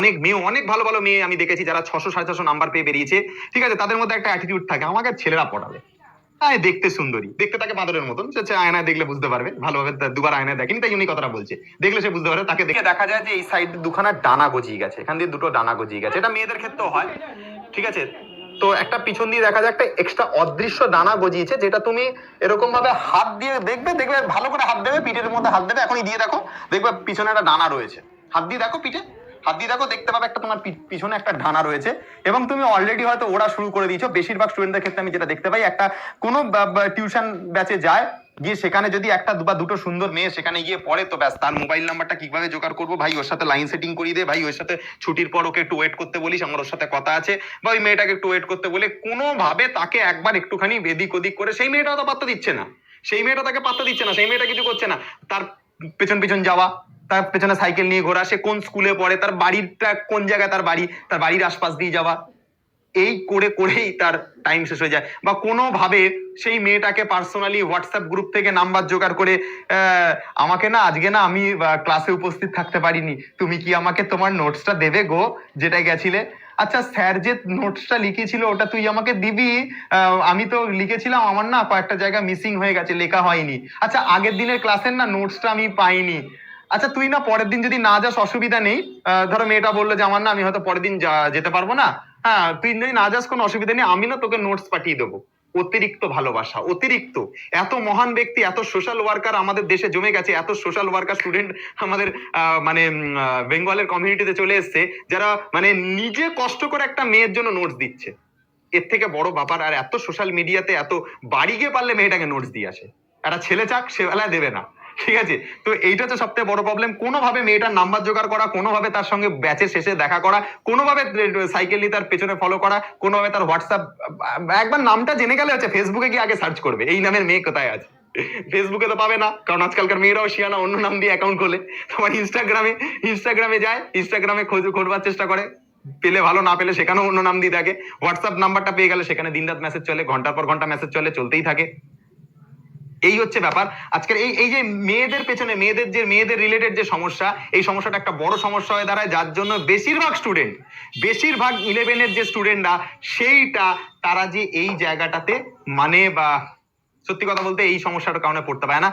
অনেক মেয়ে, অনেক ভালো ভালো মেয়ে আমি দেখেছি যারা ছশো, সাড়ে ছশো নাম্বার পেয়ে বেরিয়েছে। ঠিক আছে, তাদের মধ্যে একটা অ্যাটিটিউড থাকে, আমাকে ছেলেরা পড়াবে হ্যাঁ দেখতে সুন্দরী। দেখতে তাকে বাদরের মতন। সে আয়নায় দেখলে বুঝতে পারবে, ভালোভাবে দুবার আয়নায় দেখেনি, তাই উনি কথাটা বলছে। দেখলে সে বুঝতে পারবে, তাকে দেখে দেখা যায় যে এই সাইড দুখানা ডানা গজিয়ে গেছে, এখান দিয়ে দুটো ডানা গজিয়ে গেছে। এটা মেয়েদের ক্ষেত্রেও হয়, ঠিক আছে? তো একটা পিছন দিয়ে দেখা যায়, একটা এক্সট্রা অদৃশ্য দানা গজিয়েছে, যেটা তুমি এরকম ভাবে হাত দিয়ে দেখবে দেখবে ভালো করে হাত দেবে, পিঠের মধ্যে হাত দেবে। এখনই দিয়ে দেখো, দেখবে পিছনে একটা ডানা রয়েছে। হাত দিয়ে দেখো পিঠে। হাত দিয়ে দেখো, দেখতে পাবে একটা তোমার পিছনে একটা ডানা রয়েছে এবং তুমি অলরেডি হয়তো ওরা শুরু করে দিয়েছ। বেশিরভাগ স্টুডেন্টদের ক্ষেত্রে আমি যেটা দেখতে পাই, একটা কোনো টিউশন ব্যাচে যায়, গিয়ে সেখানে যদি একটা বা দুটো সুন্দর মেয়ে সেখানে গিয়ে পড়ে, তো ব্যাস, তার মোবাইল নাম্বারটা কীভাবে জোগাড় করব? ভাই, ওর সাথে লাইন সেটিং করিয়ে দে, ভাই, ওর সাথে ছুটির পর ওকে একটু ওয়েট করতে বলিস, আমার ওর সাথে কথা আছে, বা ওই মেয়েটাকে একটু ওয়েট করতে বলে, কোনোভাবে তাকে একবার একটুখানি এদিক ওদিক করে, সেই মেয়েটাও তো পাত্তা দিচ্ছে না। সেই মেয়েটা তাকে পাত্তা দিচ্ছে না, সেই মেয়েটা কিছু করছে না। তার পেছন পেছন যাওয়া তার পেছনে সাইকেল নিয়ে ঘোরা, সে কোন স্কুলে পড়ে, তার বাড়িটা কোন জায়গায় তার বাড়ি, তার বাড়ির আশপাশ দিয়ে যাওয়া। এই করে করেই তার টাইম শেষ হয়ে যায়। বা কোনোভাবে সেই মেয়েটাকে পার্সোনালি হোয়াটসঅ্যাপ গ্রুপ থেকে নাম্বার জোগাড় করে আমাকে না আজকে না আমি ক্লাসে উপস্থিত থাকতে পারিনি। তুমি কি আমাকে তোমার নোটসটা দেবে গো? যেটা গেছিলে। আচ্ছা স্যার যে নোটসটা লিখেছিল, ওটা তুই আমাকে দিবি? আমি তো লিখেছিলাম, আমার না কয়েকটা জায়গা মিসিং হয়ে গেছে, লেখা হয়নি। আচ্ছা আগের দিনের ক্লাসের না নোটসটা আমি পাইনি। আচ্ছা তুই না পরের দিন যদি না যাস, অসুবিধা নেই। ধরো মেয়েটা বলল যে, আমার না, আমি হয়তো পরের দিন যেতে পারব না। হ্যাঁ তুই যদি না যাস, কোনো অসুবিধা নেই। আমি না তোকে নোটস পাঠিয়ে দেবো। অতিরিক্ত ভালোবাসা, অতিরিক্ত। এত মহান ব্যক্তি, এত সোশ্যাল ওয়ার্কার আমাদের দেশে জমে গেছে, এত সোশ্যাল ওয়ার্কার স্টুডেন্ট আমাদের মানে বেঙ্গলের কমিউনিটিতে চলে এসছে, যারা মানে নিজে কষ্ট করে একটা মেয়ের জন্য নোটস দিচ্ছে। এর থেকে বড় ব্যাপার, আর এত সোশ্যাল মিডিয়াতে এত বাড়ি গিয়ে পারলে মেয়েটাকে নোটস দিয়ে আসে। একটা ছেলে চাক, সে বেলায় দেবে না। ঠিক আছে? তো এইটা হচ্ছে সবথেকে বড় প্রবলেম কোনোভাবে মেয়েটার নাম্বার জোগাড় করা, কোনোভাবে তার সঙ্গে ব্যাচের শেষে দেখা করা, কোনোভাবে সাইকেল নিয়ে তার পেছনে ফলো করা, কোনোভাবে তার হোয়াটসঅ্যাপ একবার নামটা জেনে গেলে হচ্ছে ফেসবুকে গিয়ে আগে সার্চ করবে। এই নামের মেয়ে কোথায় আছে? ফেসবুকে তো পাবে না, কারণ আজকালকার মেয়েরাও শিয়ানা, অন্য নাম দিয়ে অ্যাকাউন্ট খোলে। তোমার ইনস্টাগ্রামে ইনস্টাগ্রামে যায় ইনস্টাগ্রামে খোঁজ, খোঁজবার চেষ্টা করে। পেলে ভালো, না পেলে সেখানেও অন্য নাম দিয়ে থাকে হোয়াটসঅ্যাপ নাম্বারটা পেয়ে গেলে সেখানে দিনরাত মেসেজ চলে, ঘণ্টার পর ঘণ্টা মেসেজ চলে, চলতেই থাকে। এই হচ্ছে ব্যাপার। আজকের এই এই যে মেয়েদের পেছনে, মেয়েদের যে, মেয়েদের রিলেটেড যে সমস্যা, এই সমস্যাটা একটা বড় সমস্যা হয়ে দাঁড়ায়, যার জন্য বেশিরভাগ স্টুডেন্ট বেশিরভাগ ইলেভেনের যে স্টুডেন্টরা সেইটা তারা যে এই জায়গাটাতে মানে বা সত্যি কথা বলতে এই সমস্যাটার কারণে পড়তে পারে না।